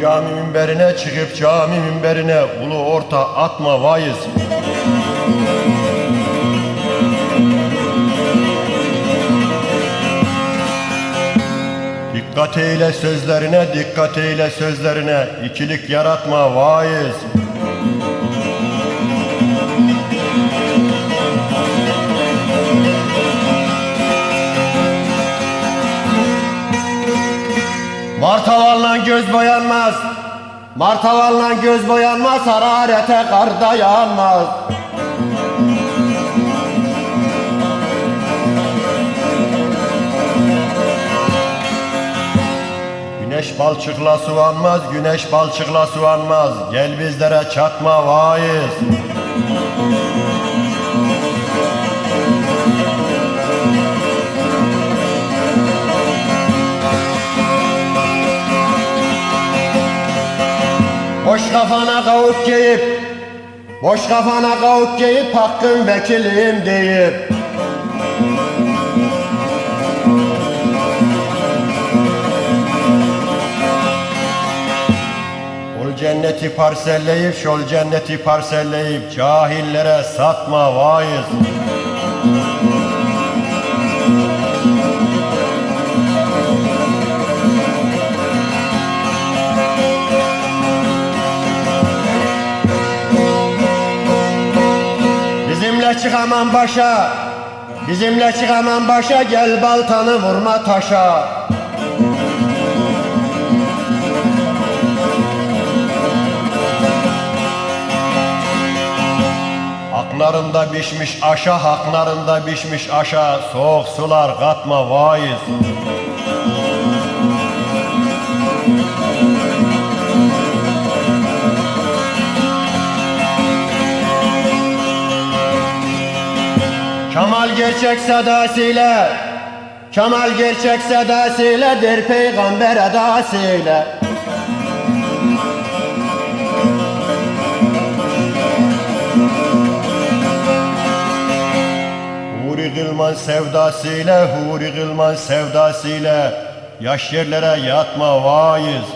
Cami minberine çıkıp cami minberine ulu orta atma vaiz. Dikkat eyle sözlerine, dikkat eyle sözlerine, ikilik yaratma vaiz. Martavallan göz boyanmaz. Martavallan göz boyanmaz, hararete kar dayanmaz. Güneş balçıkla suvanmaz, güneş balçıkla suvanmaz. Gel bizlere çatma vaiz. Boş kafana kavuk giyip, boş kafana kavuk giyip hakkın vekilim deyip. Ol cenneti parselleyip, şol cenneti parselleyip, cahillere satma vaiz. Bizimle çıkamam başa, bizimle çıkamam başa, gel baltanı vurma taşa. Haklarında pişmiş aşa, haklarında pişmiş aşa, soğuk sular katma vaiz. Kemal gerçek sedasıyla, Kemal gerçek sedasıyla, der peygamber edasıyla. Huri Gılman sevdasıyla, Huri Gılman sevdasıyla Yaş yerlere yatma vaiz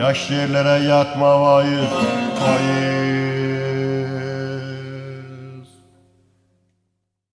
Yaş yerlere yatma vaiz Vaiz